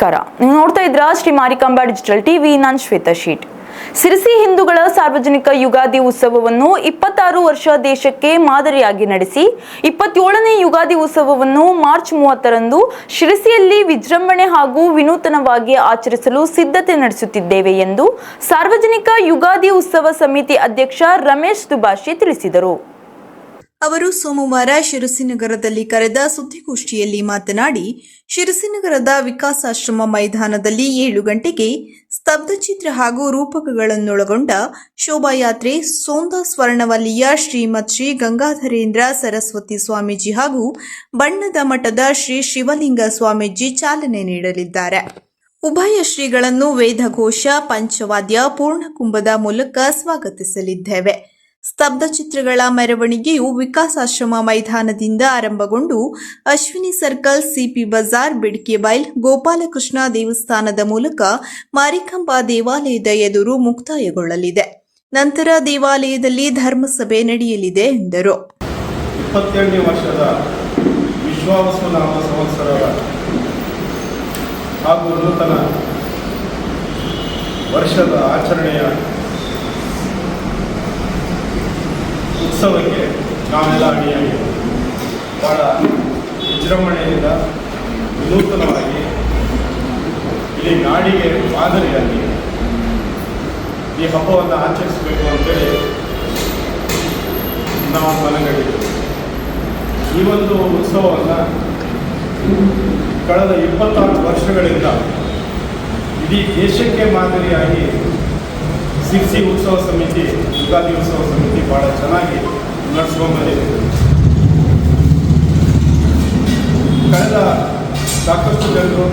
ನಮಸ್ಕಾರ. ನೀವು ನೋಡ್ತಾ ಇದ್ರ ಶ್ರೀ ಮಾರಿಕಾಂಬಾ ಡಿಜಿಟಲ್ ಟಿವಿ, ನಾನ್ ಶ್ವೇತಾ ಶೀಟ್. ಸಿರಿಸಿ ಹಿಂದೂಗಳ ಸಾರ್ವಜನಿಕ ಯುಗಾದಿ ಉತ್ಸವವನ್ನು ಇಪ್ಪತ್ತಾರು ವರ್ಷ ದೇಶಕ್ಕೆ ಮಾದರಿಯಾಗಿ ನಡೆಸಿ, ಇಪ್ಪತ್ತೇಳನೇ ಯುಗಾದಿ ಉತ್ಸವವನ್ನು ಮಾರ್ಚ್ ಮೂವತ್ತರಂದು ಶಿರಸಿಯಲ್ಲಿ ವಿಜೃಂಭಣೆ ಹಾಗೂ ವಿನೂತನವಾಗಿ ಆಚರಿಸಲು ಸಿದ್ಧತೆ ನಡೆಸುತ್ತಿದ್ದೇವೆ ಎಂದು ಸಾರ್ವಜನಿಕ ಯುಗಾದಿ ಉತ್ಸವ ಸಮಿತಿ ಅಧ್ಯಕ್ಷ ರಮೇಶ್ ದುಬಾಶಿ ತಿಳಿಸಿದರು. ಅವರು ಸೋಮವಾರ ಶಿರಸಿನಗರದಲ್ಲಿ ಕರೆದ ಸುದ್ದಿಗೋಷ್ಠಿಯಲ್ಲಿ ಮಾತನಾಡಿ, ಶಿರಸಿನಗರದ ವಿಕಾಸಾಶ್ರಮ ಮೈದಾನದಲ್ಲಿ ಏಳು ಗಂಟೆಗೆ ಸ್ತಬ್ಧಚಿತ್ರ ಹಾಗೂ ರೂಪಕಗಳನ್ನೊಳಗೊಂಡ ಶೋಭಾಯಾತ್ರೆ ಸೋಂದ ಸ್ವರ್ಣವಲ್ಲಿಯ ಶ್ರೀಮತ್ ಶ್ರೀ ಗಂಗಾಧರೇಂದ್ರ ಸರಸ್ವತಿ ಸ್ವಾಮೀಜಿ ಹಾಗೂ ಬಣ್ಣದ ಮಠದ ಶ್ರೀ ಶಿವಲಿಂಗ ಸ್ವಾಮೀಜಿ ಚಾಲನೆ ನೀಡಲಿದ್ದಾರೆ. ಉಭಯ ಶ್ರೀಗಳನ್ನು ವೇದಘೋಷ, ಪಂಚವಾದ್ಯ, ಪೂರ್ಣಕುಂಭದ ಮೂಲಕ ಸ್ವಾಗತಿಸಲಿದ್ದೇವೆ. ಸ್ತಬ್ಧ ಚಿತ್ರಗಳ ಮೆರವಣಿಗೆಯು ವಿಕಾಸಾಶ್ರಮ ಮೈದಾನದಿಂದ ಆರಂಭಗೊಂಡು ಅಶ್ವಿನಿ ಸರ್ಕಲ್, ಸಿಪಿ ಬಜಾರ್, ಬಿಡ್ಕೆ ಬೈಲ್, ಗೋಪಾಲಕೃಷ್ಣ ದೇವಸ್ಥಾನದ ಮೂಲಕ ಮಾರಿಕಾಂಬಾ ದೇವಾಲಯದ ಎದುರು ಮುಕ್ತಾಯಗೊಳ್ಳಲಿದೆ. ನಂತರ ದೇವಾಲಯದಲ್ಲಿ ಧರ್ಮಸಭೆ ನಡೆಯಲಿದೆ ಎಂದರು. ಹಾಗೂ ನೂತನ ವರ್ಷದ ಆಚರಣೆಯ ಉತ್ಸವಕ್ಕೆ ನಾವೆಲ್ಲ ಅಡಿಯಾಗಿ ಭಾಳ ವಿಜೃಂಭಣೆಯಿಂದ ವಿನೂತನವಾಗಿ ಇಲ್ಲಿ ನಾಡಿಗೆ ಮಾದರಿಯಾಗಿ ಈ ಹಬ್ಬವನ್ನು ಆಚರಿಸಬೇಕು ಅಂತೇಳಿ ನಾವು ಮನಗಂಡಿದ್ದೇವೆ. ಈ ಒಂದು ಉತ್ಸವವನ್ನು ಕಳೆದ ಇಪ್ಪತ್ತಾರು ವರ್ಷಗಳಿಂದ ಇಡೀ ದೇಶಕ್ಕೆ ಮಾದರಿಯಾಗಿ ಸಿರ್ಸಿ ಉತ್ಸವ ಸಮಿತಿ, ಯುಗಾದಿ ಉತ್ಸವ ಸಮಿತಿ ಭಾಳ ಚೆನ್ನಾಗಿ ನಡೆಸ್ಕೊಂಡು ಬಂದಿದೆ ಕಳೆದ ಸಾಕಷ್ಟು ಜನರು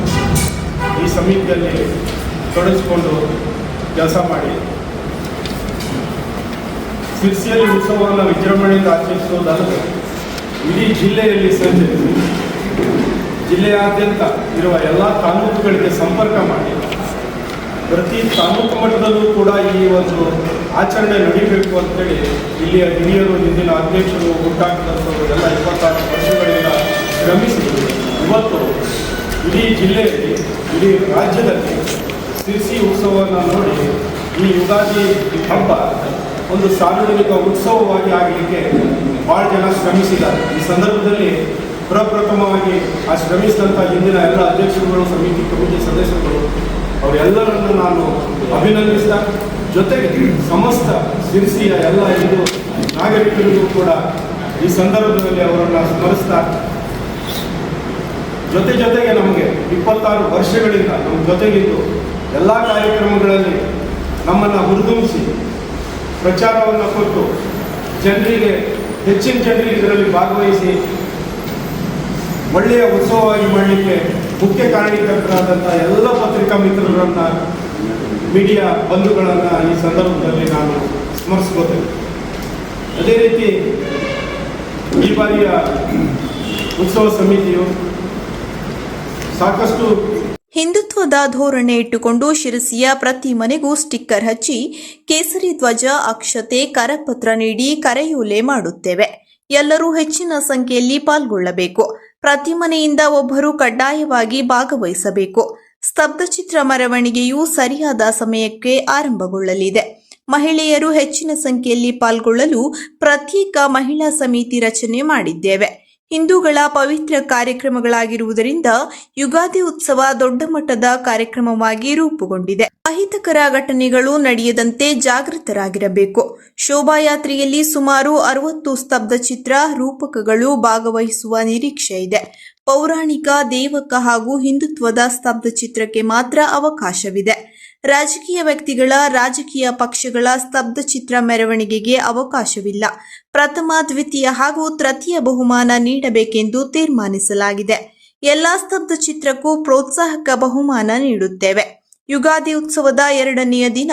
ಈ ಸಮಿತಿಯಲ್ಲಿ ತೊಡಗಿಸ್ಕೊಂಡು ಕೆಲಸ ಮಾಡಿ. ಸಿರ್ಸಿಯಲ್ಲಿ ಉತ್ಸವವನ್ನು ವಿಜೃಂಭಣೆಯಿಂದ ಆಚರಿಸುವುದಾದರೆ, ಇಡೀ ಜಿಲ್ಲೆಯಲ್ಲಿ ಸಂಚರಿಸಿ, ಜಿಲ್ಲೆಯಾದ್ಯಂತ ಇರುವ ಎಲ್ಲ ತಾಲೂಕುಗಳಿಗೆ ಸಂಪರ್ಕ ಮಾಡಿ. ಪ್ರತಿ ತಾಲೂಕು ಮಟ್ಟದಲ್ಲೂ ಕೂಡ ಈ ಒಂದು ಆಚರಣೆ ನಡೀಬೇಕು ಅಂತೇಳಿ ಇಲ್ಲಿಯ ಹಿರಿಯರು, ಹಿಂದಿನ ಅಧ್ಯಕ್ಷರು ಹುಟ್ಟಾಕಿದಂಥವರು ಎಲ್ಲ ಇಪ್ಪತ್ತಾರು ವರ್ಷಗಳಿಂದ ಶ್ರಮಿಸಿ ಇವತ್ತು ಇಡೀ ಜಿಲ್ಲೆಯಲ್ಲಿ, ಇಡೀ ರಾಜ್ಯದಲ್ಲಿ ಸಿರಿಸಿ ಉತ್ಸವವನ್ನು ನೋಡಿ ಈ ಯುಗಾದಿ ಹಬ್ಬ ಒಂದು ಸಾರ್ವಜನಿಕ ಉತ್ಸವವಾಗಿ ಆಗಲಿಕ್ಕೆ ಭಾಳ ಜನ ಶ್ರಮಿಸಿದ್ದಾರೆ. ಈ ಸಂದರ್ಭದಲ್ಲಿ ಪ್ರಪ್ರಥಮವಾಗಿ ಆ ಶ್ರಮಿಸಿದಂಥ ಹಿಂದಿನ ಎಲ್ಲ ಅಧ್ಯಕ್ಷರುಗಳು, ಸಮಿತಿ, ಕಮಿಟಿ ಸದಸ್ಯರುಗಳು ಅವರೆಲ್ಲರನ್ನು ನಾನು ಅಭಿನಂದಿಸ್ತಾ, ಜೊತೆಗೆ ಸಮಸ್ತ ಸಿರಿಸಿಯ ಎಲ್ಲ ಹಿಂದೂ ನಾಗರಿಕರಿಗೂ ಕೂಡ ಈ ಸಂದರ್ಭದಲ್ಲಿ ಅವರನ್ನು ಸ್ಮರಿಸ್ತಾ, ಜೊತೆ ಜೊತೆಗೆ ನಮಗೆ ಇಪ್ಪತ್ತಾರು ವರ್ಷಗಳಿಂದ ನಮ್ಮ ಜೊತೆಗಿದ್ದು ಎಲ್ಲ ಕಾರ್ಯಕ್ರಮಗಳಲ್ಲಿ ನಮ್ಮನ್ನು ಹುರಿದುಂಬಿಸಿ ಪ್ರಚಾರವನ್ನು ಕೊಟ್ಟು ಜನರಿಗೆ, ಹೆಚ್ಚಿನ ಜನರಿಗೆ ಇದರಲ್ಲಿ ಭಾಗವಹಿಸಿ ಒಳ್ಳೆಯ ಉತ್ಸವವಾಗಿ ಮಾಡಲಿಕ್ಕೆ ಮುಖ್ಯ ಕಾರಣೀಕರ್ತರಾದಂಥ ಎಲ್ಲ ಪತ್ರಿಕಾ ಮಿತ್ರರನ್ನ ಮೀಡಿಯಾ ಬಂಧುಗಳನ್ನು ಈ ಸಂದರ್ಭದಲ್ಲಿ ನಾನು ಸ್ಮರಿಸ್ಕೋತೇನೆ. ಅದೇ ರೀತಿ ಈ ಬಾರಿಯ ಉತ್ಸವ ಸಮಿತಿಯು ಸಾಕಷ್ಟು ಹಿಂದುತ್ವದ ಧೋರಣೆ ಇಟ್ಟುಕೊಂಡು ಶಿರಸಿಯ ಪ್ರತಿ ಮನೆಗೂ ಸ್ಟಿಕ್ಕರ್ ಹಚ್ಚಿ ಕೇಸರಿ ಧ್ವಜ, ಅಕ್ಷತೆ, ಕರಪತ್ರ ನೀಡಿ ಕರೆಯೂಲೆ ಮಾಡುತ್ತೇವೆ. ಎಲ್ಲರೂ ಹೆಚ್ಚಿನ ಸಂಖ್ಯೆಯಲ್ಲಿ ಪಾಲ್ಗೊಳ್ಳಬೇಕು. ಪ್ರತಿ ಮನೆಯಿಂದ ಒಬ್ಬರು ಕಡ್ಡಾಯವಾಗಿ ಭಾಗವಹಿಸಬೇಕು. ಸ್ತಬ್ಧಚಿತ್ರ ಮೆರವಣಿಗೆಯು ಸರಿಯಾದ ಸಮಯಕ್ಕೆ ಆರಂಭಗೊಳ್ಳಲಿದೆ. ಮಹಿಳೆಯರು ಹೆಚ್ಚಿನ ಸಂಖ್ಯೆಯಲ್ಲಿ ಪಾಲ್ಗೊಳ್ಳಲು ಪ್ರತ್ಯೇಕ ಮಹಿಳಾ ಸಮಿತಿ ರಚನೆ ಮಾಡಿದ್ದೇವೆ. ಹಿಂದೂಗಳ ಪವಿತ್ರ ಕಾರ್ಯಕ್ರಮಗಳಾಗಿರುವುದರಿಂದ ಯುಗಾದಿ ಉತ್ಸವ ದೊಡ್ಡ ಮಟ್ಟದ ಕಾರ್ಯಕ್ರಮವಾಗಿ ರೂಪುಗೊಂಡಿದೆ. ಅಹಿತಕರ ಘಟನೆಗಳು ನಡೆಯದಂತೆ ಜಾಗೃತರಾಗಿರಬೇಕು. ಶೋಭಾಯಾತ್ರೆಯಲ್ಲಿ ಸುಮಾರು ಅರವತ್ತು ಸ್ತಬ್ಧಚಿತ್ರ ರೂಪಕಗಳು ಭಾಗವಹಿಸುವ ನಿರೀಕ್ಷೆ ಇದೆ. ಪೌರಾಣಿಕ, ದೇವಕ ಹಾಗೂ ಹಿಂದುತ್ವದ ಸ್ತಬ್ಧಚಿತ್ರಕ್ಕೆ ಮಾತ್ರ ಅವಕಾಶವಿದೆ. ರಾಜಕೀಯ ವ್ಯಕ್ತಿಗಳ, ರಾಜಕೀಯ ಪಕ್ಷಗಳ ಸ್ತಬ್ಧ ಚಿತ್ರ ಮೆರವಣಿಗೆಗೆ ಅವಕಾಶವಿಲ್ಲ. ಪ್ರಥಮ, ದ್ವಿತೀಯ ಹಾಗೂ ತೃತೀಯ ಬಹುಮಾನ ನೀಡಬೇಕೆಂದು ತೀರ್ಮಾನಿಸಲಾಗಿದೆ. ಎಲ್ಲಾ ಸ್ತಬ್ಧ ಚಿತ್ರಕ್ಕೂ ಪ್ರೋತ್ಸಾಹಕ ಬಹುಮಾನ ನೀಡುತ್ತೇವೆ. ಯುಗಾದಿ ಉತ್ಸವದ ಎರಡನೆಯ ದಿನ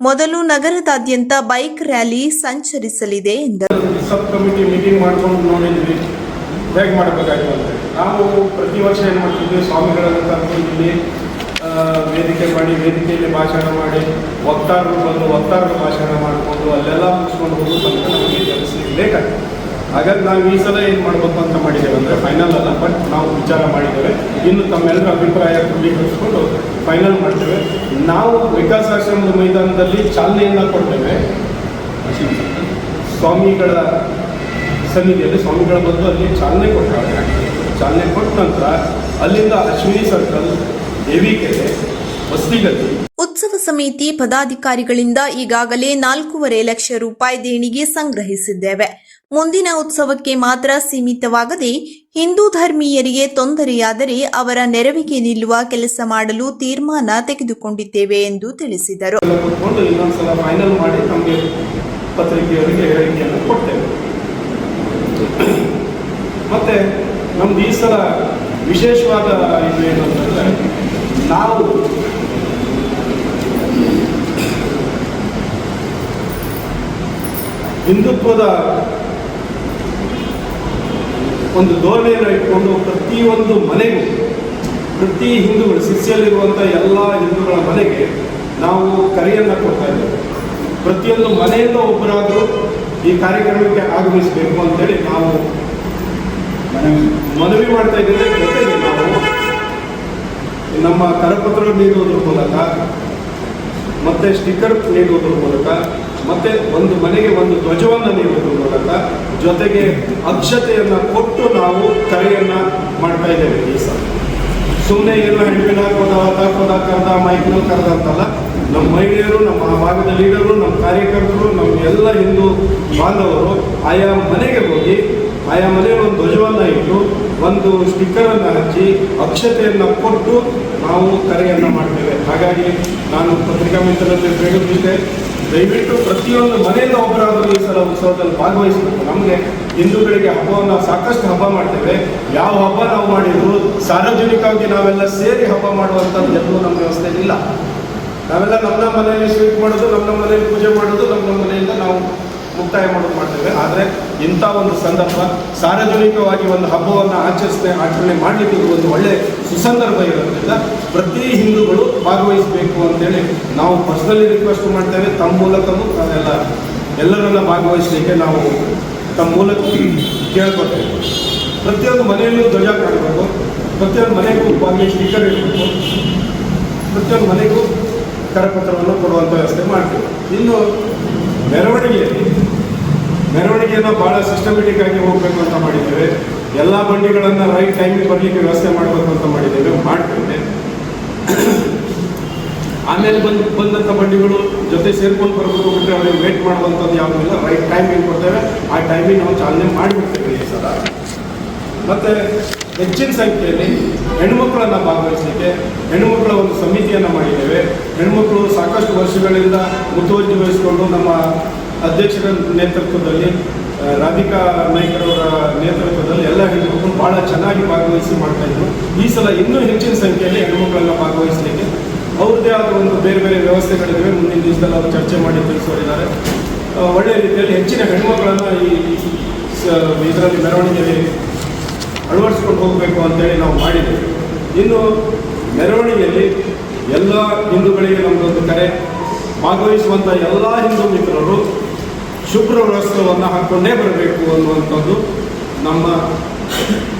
ಮೊದಲು ನಗರದಾದ್ಯಂತ ಬೈಕ್ ರ್ಯಾಲಿ ಸಂಚರಿಸಲಿದೆ ಎಂದರು. ಸಬ್ ಕಮಿಟಿ ಮೀಟಿಂಗ್ ಮಾಡ್ಕೊಂಡು ನೋಡಿದ್ವಿ. ಹೇಗೆ ಮಾಡಬೇಕಾಗಿತ್ತು ನಾವು ಪ್ರತಿ ವರ್ಷ ಏನು ಮಾಡ್ತಿದ್ವಿ ಸ್ವಾಮಿಗಳನ್ನು ಕರ್ಕೊಂಡಿದ್ವಿ ವೇದಿಕೆ ಮಾಡಿ, ವೇದಿಕೆಯಲ್ಲಿ ಭಾಷಣ ಮಾಡಿ, ವಕ್ತಾರರು ಬಂದು ವಕ್ತಾರರು ಭಾಷಣ ಮಾಡಿಕೊಂಡು ಅಲ್ಲೆಲ್ಲ ಮುಗಿಸ್ಕೊಂಡು ಹೋಗೋ ತನಕ ನಮಗೆ ಕೆಲಸ ಆಗ್ತದೆ ಹಾಗಾಗಿ ನಾವು ಈ ಸಲ ಏನು ಮಾಡಬೇಕು ಅಂತ ಮಾಡಿದ್ದೇವೆ ಅಂದರೆ ಫೈನಲ್ ಅಲ್ಲ ಬಟ್ ನಾವು ವಿಚಾರ ಮಾಡಿದ್ದೇವೆ. ಇನ್ನು ತಮ್ಮೆಲ್ಲರ ಅಭಿಪ್ರಾಯ ಕ್ರೋಢೀಕರಿಸಿಕೊಂಡು ಫೈನಲ್ ಮಾಡ್ತೇವೆ. ನಾವು ವಿಕಾಸಾಶ್ರಮದ ಮೈದಾನದಲ್ಲಿ ಚಾಲನೆಯನ್ನು ಕೊಡ್ತೇವೆ. ಸ್ವಾಮಿಗಳ ಸನ್ನಿಧಿಯಲ್ಲಿ ಸ್ವಾಮಿಗಳ ಬಂದು ಅಲ್ಲಿ ಚಾಲನೆ ಕೊಟ್ಟಾಗ ಚಾಲನೆ ಕೊಟ್ಟ ನಂತರ ಅಲ್ಲಿಂದ ಅಶ್ವಿನಿ ಸರ್ಕಲ್ ದೇವಿಕೆರೆ ಉತ್ಸವ ಸಮಿತಿ ಪದಾಧಿಕಾರಿಗಳಿಂದ ಈಗಾಗಲೇ ನಾಲ್ಕೂವರೆ ಲಕ್ಷ ರೂಪಾಯಿ ದೇಣಿಗೆ ಸಂಗ್ರಹಿಸಿದ್ದೇವೆ. ಮುಂದಿನ ಉತ್ಸವಕ್ಕೆ ಮಾತ್ರ ಸೀಮಿತವಾಗದೆ ಹಿಂದೂ ಧರ್ಮೀಯರಿಗೆ ತೊಂದರೆಯಾದರೆ ಅವರ ನೆರವಿಗೆ ನಿಲ್ಲುವ ಕೆಲಸ ಮಾಡಲು ತೀರ್ಮಾನ ತೆಗೆದುಕೊಂಡಿದ್ದೇವೆ ಎಂದು ತಿಳಿಸಿದರು. ಮತ್ತೆ ನಮ್ದು ಈ ಸಲ ವಿಶೇಷವಾದ ಇದು ಏನು ಅಂತಂದ್ರೆ ನಾವು ಹಿಂದುತ್ವದ ಒಂದು ಧೋರಣೆಯನ್ನು ಇಟ್ಕೊಂಡು ಪ್ರತಿಯೊಂದು ಮನೆಗೂ, ಪ್ರತಿ ಹಿಂದೂಗಳು ಶಿಸ್ತಿಯಲ್ಲಿರುವಂಥ ಎಲ್ಲ ಹಿಂದೂಗಳ ಮನೆಗೆ ನಾವು ಕರೆಯನ್ನು ಕೊಡ್ತಾ ಇದ್ದೇವೆ. ಪ್ರತಿಯೊಂದು ಮನೆಯಿಂದ ಒಬ್ಬರಾದರೂ ಈ ಕಾರ್ಯಕ್ರಮಕ್ಕೆ ಆಗಮಿಸಬೇಕು ಅಂತೇಳಿ ನಾವು ಮನವಿ ಮಾಡ್ತಾ ಇದ್ದೇವೆ. ಜೊತೆಗೆ ನಾವು ನಮ್ಮ ಕರಪತ್ರ ನೀಡುವುದರ ಮೂಲಕ, ಮತ್ತೆ ಸ್ಟಿಕ್ಕರ್ ನೀಡುವುದರ ಮೂಲಕ, ಮತ್ತೆ ಒಂದು ಮನೆಗೆ ಒಂದು ಧ್ವಜವನ್ನು ನೀಡುವುದರ ಮೂಲಕ ಜೊತೆಗೆ ಅಕ್ಷತೆಯನ್ನು ಕೊಟ್ಟು ನಾವು ಕರೆಯನ್ನು ಮಾಡ್ತಾ ಇದ್ದೇವೆ ಈ ಸಲ. ಸುಮ್ಮನೆ ಎಲ್ಲ ಹೆಣ್ಣಿನ ಹಾಕೋದ ಕರೆದ, ಮೈಕ್ನ ಕರೆದ ಅಂತಲ್ಲ, ನಮ್ಮ ಮಹಿಳೆಯರು, ನಮ್ಮ ಆ ಭಾಗದ ಲೀಡರು, ನಮ್ಮ ಕಾರ್ಯಕರ್ತರು, ನಮ್ಮ ಎಲ್ಲ ಹಿಂದೂ ಬಾಂಧವರು ಆಯಾ ಮನೆಗೆ ಹೋಗಿ, ಆಯಾ ಮನೆಯಲ್ಲಿ ಒಂದು ಧ್ವಜವನ್ನು ಇಟ್ಟು, ಒಂದು ಸ್ಟಿಕ್ಕರನ್ನು ಹಚ್ಚಿ, ಅಕ್ಷತೆಯನ್ನು ಕೊಟ್ಟು ನಾವು ಕರೆಯನ್ನು ಮಾಡ್ತೇವೆ. ಹಾಗಾಗಿ ನಾನು ಪತ್ರಿಕಾ ಮಿತ್ರರಲ್ಲಿ ಬೇಡುತ್ತಿದ್ದೆ ದಯವಿಟ್ಟು ಪ್ರತಿಯೊಂದು ಮನೆಯಿಂದ ಒಬ್ಬರಾದರೂ ಈ ಸಲ ಉತ್ಸವದಲ್ಲಿ ಭಾಗವಹಿಸಬೇಕು. ನಮಗೆ ಹಿಂದೂಗಳಿಗೆ ಹಬ್ಬವನ್ನು ಸಾಕಷ್ಟು ಹಬ್ಬ ಮಾಡ್ತೇವೆ. ಯಾವ ಹಬ್ಬ ನಾವು ಮಾಡಿದ್ರು ಸಾರ್ವಜನಿಕವಾಗಿ ನಾವೆಲ್ಲ ಸೇರಿ ಹಬ್ಬ ಮಾಡುವಂಥದ್ದು ಎಲ್ಲೂ ನಮ್ಮ ವ್ಯವಸ್ಥೆ ಇಲ್ಲ. ನಾವೆಲ್ಲ ನಮ್ಮ ಮನೆಯಲ್ಲಿ ಸ್ವೀಟ್ ಮಾಡೋದು, ನಮ್ಮ ಮನೆಯಲ್ಲಿ ಪೂಜೆ ಮಾಡೋದು, ನಮ್ಮ ಮನೆಯಿಂದ ನಾವು ಮುಕ್ತಾಯ ಮಾಡೋದು ಮಾಡ್ತೇವೆ. ಆದರೆ ಇಂಥ ಒಂದು ಸಂದರ್ಭ ಸಾರ್ವಜನಿಕವಾಗಿ ಒಂದು ಹಬ್ಬವನ್ನು ಆಚರಿಸ್ತೇ, ಆಚರಣೆ ಮಾಡಲಿಕ್ಕೆ ಒಂದು ಒಳ್ಳೆ ಸುಸಂದರ್ಭ ಇರೋದ್ರಿಂದ ಪ್ರತಿ ಹಿಂದೂಗಳು ಭಾಗವಹಿಸಬೇಕು ಅಂತೇಳಿ ನಾವು ಪರ್ಸನಲಿ ರಿಕ್ವೆಸ್ಟ್ ಮಾಡ್ತೇವೆ. ತಮ್ಮ ಮೂಲಕವೂ ಅದೆಲ್ಲ ಎಲ್ಲರನ್ನ ಭಾಗವಹಿಸಲಿಕ್ಕೆ ನಾವು ತಮ್ಮ ಮೂಲಕ ಕೇಳ್ಕೊತೇವೆ. ಪ್ರತಿಯೊಂದು ಮನೆಯಲ್ಲೂ ಧ್ವಜ ಕಾಣಬೇಕು. ಪ್ರತಿಯೊಂದು ಮನೆಗೂ ಬಾಗಿಲು ಸ್ಟಿಕ್ಕರ್ ಇಡಬೇಕು. ಪ್ರತಿಯೊಂದು ಮನೆಗೂ ಕರಪತ್ರವನ್ನು ಕೊಡುವಂಥ ವ್ಯವಸ್ಥೆ ಮಾಡ್ತೀವಿ. ಇನ್ನು ಮೆರವಣಿಗೆಯಲ್ಲಿ ಮೆರವಣಿಗೆಯನ್ನು ಭಾಳ ಸಿಸ್ಟಮೆಟಿಕ್ ಆಗಿ ಹೋಗಬೇಕು ಅಂತ ಮಾಡಿದ್ದೇವೆ ಎಲ್ಲ ಬಂಡಿಗಳನ್ನು ರೈಟ್ ಟೈಮಿಗೆ ಬರಲಿಕ್ಕೆ ವ್ಯವಸ್ಥೆ ಮಾಡಬೇಕು ಅಂತ ಮಾಡಿದ್ದೇವೆ ಮಾಡ್ತೇವೆ ಆಮೇಲೆ ಬಂದು ಬಂದಂಥ ಬಂಡಿಗಳು ಜೊತೆ ಸೇರ್ಕೊಂಡು ಬರಬೇಕು ಬಿಟ್ಟರೆ ಅವ್ರಿಗೆ ವೇಟ್ ಮಾಡುವಂಥದ್ದು ಯಾವುದೂ ಇಲ್ಲ. ರೈಟ್ ಟೈಮಿಗೆ ಕೊಡ್ತೇವೆ. ಆ ಟೈಮಿಗೆ ನಾವು ಚಾಲನೆ ಮಾಡಿಬಿಡ್ತೇವೆ ಈ ಸಲ. ಮತ್ತು ಹೆಚ್ಚಿನ ಸಂಖ್ಯೆಯಲ್ಲಿ ಹೆಣ್ಣುಮಕ್ಕಳನ್ನು ಭಾಗವಹಿಸಲಿಕ್ಕೆ ಹೆಣ್ಣುಮಕ್ಕಳ ಒಂದು ಸಮಿತಿಯನ್ನು ಮಾಡಿದ್ದೇವೆ. ಹೆಣ್ಣುಮಕ್ಕಳು ಸಾಕಷ್ಟು ವರ್ಷಗಳಿಂದ ಮುತುವರ್ಜಿ ವಹಿಸಿಕೊಂಡು ನಮ್ಮ ಅಧ್ಯಕ್ಷರ ನೇತೃತ್ವದಲ್ಲಿ ರಾಧಿಕಾ ನಾಯ್ಕರವರ ನೇತೃತ್ವದಲ್ಲಿ ಎಲ್ಲ ಹೆಣ್ಮಕ್ಳು ಭಾಳ ಚೆನ್ನಾಗಿ ಭಾಗವಹಿಸಿ ಮಾಡ್ತಾ ಇದ್ರು. ಈ ಸಲ ಇನ್ನೂ ಹೆಚ್ಚಿನ ಸಂಖ್ಯೆಯಲ್ಲಿ ಹೆಣ್ಣುಮಕ್ಕಳನ್ನು ಭಾಗವಹಿಸಲಿಕ್ಕೆ. ಅವ್ರದ್ದೇ ಆದ ಒಂದು ಬೇರೆ ಬೇರೆ ವ್ಯವಸ್ಥೆಗಳಿವೆ ಮುಂದಿನ ದಿವಸದಲ್ಲಿ ಅವರು ಚರ್ಚೆ ಮಾಡಿ ತಿಳಿಸೋರಿದ್ದಾರೆ. ಆ, ಒಳ್ಳೆಯ ರೀತಿಯಲ್ಲಿ ಹೆಚ್ಚಿನ ಹೆಣ್ಣುಮಕ್ಕಳನ್ನು ಈ ಇದರಲ್ಲಿ ಮೆರವಣಿಗೆಯಲ್ಲಿ ಅಳವಡಿಸ್ಕೊಂಡು ಹೋಗಬೇಕು ಅಂತೇಳಿ ನಾವು ಮಾಡಿದ್ದೇವೆ. ಇನ್ನು ಮೆರವಣಿಗೆಯಲ್ಲಿ ಎಲ್ಲ ಹಿಂದೂಗಳಿಗೆ ನಮ್ಮದೊಂದು ಕರೆ. ಭಾಗವಹಿಸುವಂಥ ಎಲ್ಲ ಹಿಂದೂ ಮಿತ್ರರು ಶುಭ್ರ ವಸ್ತ್ರವನ್ನು ಹಾಕ್ಕೊಂಡೇ ಬರಬೇಕು ಅನ್ನುವಂಥದ್ದು ನಮ್ಮ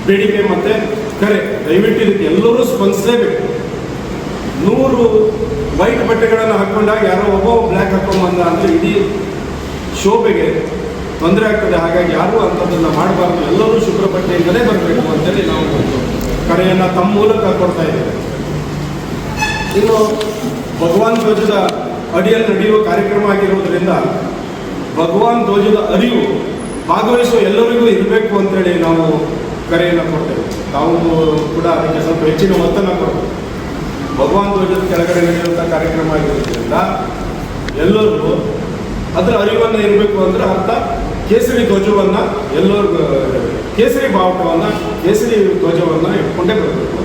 ಬೇಡಿಕೆ ಮತ್ತು ಕರೆ. ದಯವಿಟ್ಟು ಇದಕ್ಕೆ ಎಲ್ಲರೂ ಸ್ಪಂದಿಸಲೇಬೇಕು. ನೂರು ವೈಟ್ ಬಟ್ಟೆಗಳನ್ನು ಹಾಕ್ಕೊಂಡಾಗ ಯಾರೋ ಒಬ್ಬ ಬ್ಲ್ಯಾಕ್ ಹಾಕೊಂಬಂದ ಅಂದರೆ ಇಡೀ ಶೋಭೆಗೆ ತೊಂದರೆ ಆಗ್ತದೆ. ಹಾಗಾಗಿ ಯಾರೂ ಅಂಥದ್ದನ್ನು ಮಾಡಬಾರ್ದು. ಎಲ್ಲರೂ ಶುಕ್ರ ಬಟ್ಟೆಯಿಂದಲೇ ಬರಬೇಕು ಅಂತೇಳಿ ನಾವು ಕರೆಯನ್ನು ತಮ್ಮ ಮೂಲಕ ಕೊಡ್ತಾ ಇದ್ದೇವೆ. ಇನ್ನು ಭಗವಾನ್ ಧ್ವಜದ ಅಡಿಯಲ್ಲಿ ನಡೆಯುವ ಕಾರ್ಯಕ್ರಮ ಆಗಿರುವುದರಿಂದ ಭಗವಾನ್ ಧ್ವಜದ ಅರಿವು, ಭಾಗವಹಿಸುವ ಎಲ್ಲರಿಗೂ ಇರಬೇಕು ಅಂತೇಳಿ ನಾವು ಕರೆಯನ್ನು ಕೊಡ್ತೇವೆ. ತಾವು ಕೂಡ ಅದಕ್ಕೆ ಸ್ವಲ್ಪ ಹೆಚ್ಚಿನ ಒತ್ತನ್ನು ಕೊಡ್ತೇವೆ ಭಗವಾನ್ ಧ್ವಜದ ಕೆಳಗಡೆ ನಡೆಯುವಂಥ ಕಾರ್ಯಕ್ರಮ ಆಗಿರೋದ್ರಿಂದ ಎಲ್ಲರಿಗೂ ಅದರ ಅರಿವನ್ನು ಇರಬೇಕು ಅಂದ್ರೆ ಅರ್ಥ, ಕೇಸರಿ ಧ್ವಜವನ್ನು ಎಲ್ಲರಿಗೂ, ಕೇಸರಿ ಬಾವುಟವನ್ನು, ಕೇಸರಿ ಧ್ವಜವನ್ನು ಇಟ್ಕೊಂಡೇ ಬರಬೇಕು.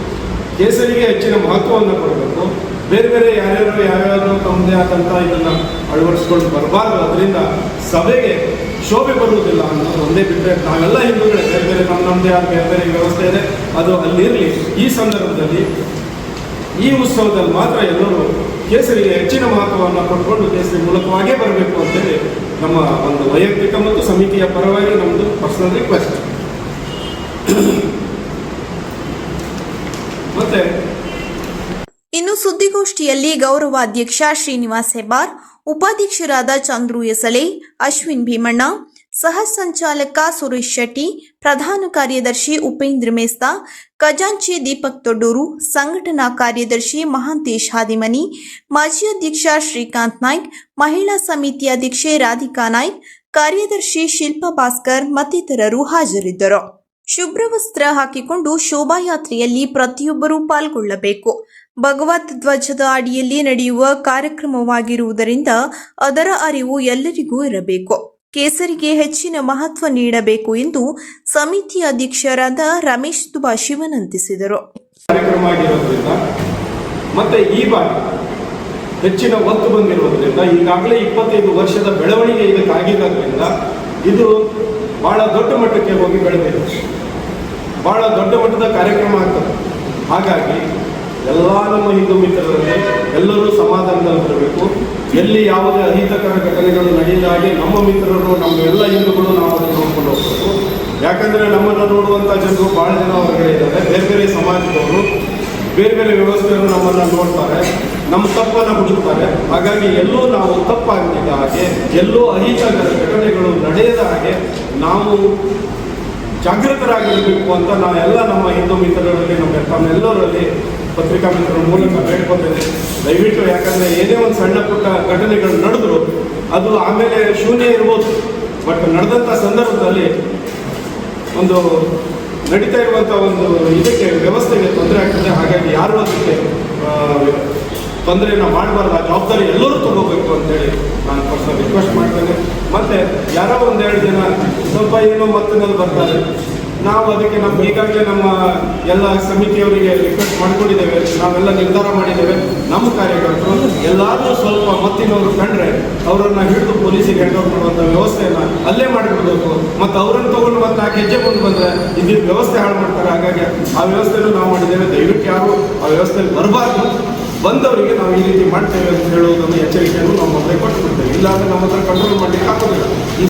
ಕೇಸರಿಗೆ ಹೆಚ್ಚಿನ ಮಹತ್ವವನ್ನು ಕೊಡಬೇಕು. ಬೇರೆ ಬೇರೆ ಯಾರ್ಯಾರು ಯಾವ್ಯಾರು ತಮ್ಮದೇ ಆದಂಥ ಇದನ್ನ ಅಳವಡಿಸ್ಕೊಂಡು ಬರಬಾರ್ದು. ಅದರಿಂದ ಸಭೆಗೆ ಶೋಭೆ ಬರುವುದಿಲ್ಲ ಅನ್ನೋದು ಒಂದೇ ಬಿಟ್ಟರೆ ನಾವೆಲ್ಲ ಹಿಂದೂಗಳೇ, ಬೇರೆ ಬೇರೆ ನಮ್ಮ ನಮ್ಮದೇ ಆದ ಬೇರೆ ಬೇರೆ ವ್ಯವಸ್ಥೆ ಇದೆ. ಅದು ಅಲ್ಲಿರಲಿ. ಈ ಸಂದರ್ಭದಲ್ಲಿ ಈ ಉತ್ಸವದಲ್ಲಿ ಮಾತ್ರ ಎಲ್ಲರೂ ಕೇಸರಿಗೆ ಹೆಚ್ಚಿನ ಮಹತ್ವವನ್ನು ಕೊಟ್ಕೊಂಡು ಕೇಸರಿ ಮೂಲಕವಾಗೇ ಬರಬೇಕು ಅಂತೇಳಿ ನಮ್ಮ ಒಂದು ವೈಯಕ್ತಿಕ ಮತ್ತು ಸಮಿತಿಯ ಪರವಾಗಿ ನಮ್ಮದು ಪರ್ಸನಲ್ ರಿಕ್ವೆಸ್ಟ್ ಮತ್ತೆ ಸುದ್ದಿಗೋಷ್ಠಿಯಲ್ಲಿ ಗೌರವಾಧ್ಯಕ್ಷ ಶ್ರೀನಿವಾಸ್ ಹೆಬ್ಬಾರ್, ಉಪಾಧ್ಯಕ್ಷರಾದ ಚಂದ್ರು ಎಸಲೆ ಅಶ್ವಿನ್ ಭೀಮಣ್ಣ, ಸಹ ಸಂಚಾಲಕ ಸುರೇಶ್ ಶೆಟ್ಟಿ, ಪ್ರಧಾನ ಕಾರ್ಯದರ್ಶಿ ಉಪೇಂದ್ರ ಮೇಸ್ತಾ, ಖಜಾಂಚಿ ದೀಪಕ್ ತೊಡ್ಡೂರು, ಸಂಘಟನಾ ಕಾರ್ಯದರ್ಶಿ ಮಹಾಂತೇಶ್ ಹಾದಿಮನಿ, ಮಾಜಿ ಅಧ್ಯಕ್ಷ ಶ್ರೀಕಾಂತ್ ನಾಯ್ಕ್, ಮಹಿಳಾ ಸಮಿತಿ ಅಧ್ಯಕ್ಷೆ ರಾಧಿಕಾ ನಾಯ್ಕ್, ಕಾರ್ಯದರ್ಶಿ ಶಿಲ್ಪಾ ಭಾಸ್ಕರ್ ಮತ್ತಿತರರು ಹಾಜರಿದ್ದರು. ಶುಭ್ರವಸ್ತ್ರ ಹಾಕಿಕೊಂಡು ಶೋಭಾಯಾತ್ರೆಯಲ್ಲಿ ಪ್ರತಿಯೊಬ್ಬರೂ ಪಾಲ್ಗೊಳ್ಳಬೇಕು. ಭಗವತ್ ಧ್ವಜದ ಅಡಿಯಲ್ಲಿ ನಡೆಯುವ ಕಾರ್ಯಕ್ರಮವಾಗಿರುವುದರಿಂದ ಅದರ ಅರಿವು ಎಲ್ಲರಿಗೂ ಇರಬೇಕು. ಕೇಸರಿಗೆ ಹೆಚ್ಚಿನ ಮಹತ್ವ ನೀಡಬೇಕು ಎಂದು ಸಮಿತಿ ಅಧ್ಯಕ್ಷರಾದ ರಮೇಶ್ ದುಬಾ ಶಿವನಂತಿಸಿದರು ಕಾರ್ಯಕ್ರಮ ಮತ್ತೆ ಈ ಬಾರಿ ಹೆಚ್ಚಿನ ಒತ್ತು ಬಂದಿರುವುದರಿಂದ ಈಗಾಗಲೇ ಇಪ್ಪತ್ತೈದು ವರ್ಷದ ಬೆಳವಣಿಗೆ ಇದಕ್ಕಾಗಿರೋದ್ರಿಂದ ಇದು ಬಹಳ ದೊಡ್ಡ ಮಟ್ಟಕ್ಕೆ ಹೋಗಿ ಬೆಳೆದಿದೆ. ಬಹಳ ದೊಡ್ಡ ಮಟ್ಟದ ಕಾರ್ಯಕ್ರಮ ಆಗ್ತದೆ. ಹಾಗಾಗಿ ಎಲ್ಲ ನಮ್ಮ ಹಿಂದೂ ಮಿತ್ರರಲ್ಲಿ ಎಲ್ಲರೂ ಸಮಾಧಾನದಲ್ಲಿರಬೇಕು ಎಲ್ಲಿ ಯಾವುದೇ ಅಹಿತಕರ ಘಟನೆಗಳು ನಡೆಯದ ಹಾಗೆ ನಮ್ಮ ಮಿತ್ರರು, ನಮ್ಮ ಎಲ್ಲ ಹಿಂದೂಗಳು ನಾವು ಅದನ್ನು ನೋಡ್ಕೊಂಡು ಹೋಗ್ಬೇಕು. ಯಾಕಂದರೆ ನಮ್ಮನ್ನು ನೋಡುವಂಥ ಜನರು ಭಾಳ ಜನ ಹೊರಗಡೆ ಇದ್ದಾರೆ. ಬೇರೆ ಬೇರೆ ಸಮಾಜದವರು, ಬೇರೆ ಬೇರೆ ವ್ಯವಸ್ಥೆಯನ್ನು ನಮ್ಮನ್ನು ನೋಡ್ತಾರೆ. ನಮ್ಮ ತಪ್ಪನ್ನು ಹುಡುಕ್ತಾರೆ. ಹಾಗಾಗಿ ಎಲ್ಲೂ ನಾವು ತಪ್ಪಾಗಿದ್ದ ಹಾಗೆ, ಎಲ್ಲೂ ಅಹಿತಕರ ಘಟನೆಗಳು ನಡೆಯದ ಹಾಗೆ ನಾವು ಜಾಗೃತರಾಗಿರಬೇಕು ಅಂತ ನಾವೆಲ್ಲ ನಮ್ಮ ಹಿಂದೂ ಮಿತ್ರರಲ್ಲಿ, ನಮ್ಮ ತಮ್ಮೆಲ್ಲರಲ್ಲಿ ಪತ್ರಿಕಾ ಮಿತ್ರರ ಮೂಲಕ ಬೇಡ್ಕೊತೇನೆ ದಯವಿಟ್ಟು ಯಾಕಂದರೆ ಏನೇ ಒಂದು ಸಣ್ಣ ಪುಟ್ಟ ಘಟನೆಗಳು ನಡೆದ್ರು, ಅದು ಆಮೇಲೆ ಶೂನ್ಯ ಇರ್ಬೋದು. ಬಟ್ ನಡೆದಂಥ ಸಂದರ್ಭದಲ್ಲಿ ಒಂದು ನಡೀತಾ ಇರುವಂಥ ಒಂದು ಇದಕ್ಕೆ, ವ್ಯವಸ್ಥೆಗೆ ತೊಂದರೆ ಆಗ್ತದೆ. ಹಾಗಾಗಿ ಯಾರು ಅದಕ್ಕೆ ತೊಂದರೆಯನ್ನು ಮಾಡಬಾರ್ದು. ಆ ಜವಾಬ್ದಾರಿ ಎಲ್ಲರೂ ತಗೋಬೇಕು ಅಂತೇಳಿ ನಾನು ಪರ್ಸನಲ್ ರಿಕ್ವೆಸ್ಟ್ ಮಾಡ್ತೇನೆ. ಮತ್ತೆ ಯಾರೋ ಒಂದೆರಡು ಜನ, ಸ್ವಲ್ಪ ಏನೋ ಮತ್ತಿನಲ್ಲಿ ಬರ್ತಾರೆ. ನಾವು ಅದಕ್ಕೆ ನಮ್ಮ ಈಗಾಗಲೇ ನಮ್ಮ ಎಲ್ಲ ಸಮಿತಿಯವರಿಗೆ ರಿಕ್ವೆಸ್ಟ್ ಮಾಡ್ಕೊಂಡಿದ್ದೇವೆ. ನಾವೆಲ್ಲ ನಿರ್ಧಾರ ಮಾಡಿದ್ದೇವೆ. ನಮ್ಮ ಕಾರ್ಯಕರ್ತರು ಎಲ್ಲಾದರೂ ಸ್ವಲ್ಪ ಮತ್ತಿನವರು ಕಂಡ್ರೆ ಅವರನ್ನು ಹಿಡಿದು ಪೊಲೀಸಿಗೆ ಹ್ಯಾಂಡ್ ಮಾಡುವಂಥ ವ್ಯವಸ್ಥೆಯನ್ನು ಅಲ್ಲೇ ಮಾಡಿಬಿಡ್ಬೇಕು ಮತ್ತು ಅವರನ್ನು ತಗೊಂಡು ಬಂದು ಹೆಜ್ಜೆ ಮುಂದೆ ಬಂದರೆ ಇದು ವ್ಯವಸ್ಥೆ ಹಾಳು ಮಾಡ್ತಾರೆ. ಹಾಗಾಗಿ ಆ ವ್ಯವಸ್ಥೆಯನ್ನು ನಾವು ಮಾಡಿದ್ದೇವೆ. ದಯವಿಟ್ಟು ಯಾರು ಆ ವ್ಯವಸ್ಥೆಯಲ್ಲಿ ಬರಬಾರ್ದು. ಬಂದವರಿಗೆ ನಾವು ಈ ರೀತಿ ಮಾಡ್ತೇವೆ ಅಂತ ಹೇಳುವುದನ್ನು ಎಚ್ಚರಿಕೆಯನ್ನು ನಾವು ಮೊದಲೇ ಕೊಟ್ಟು ಬಿಡ್ತೇವೆ ಇಲ್ಲಾಂದ್ರೆ ನಮ್ಮ ಹತ್ರ ಕಂಟ್ರೋಲ್ ಮಾಡಲಿಕ್ಕೆ ಆಗೋದಿಲ್ಲ.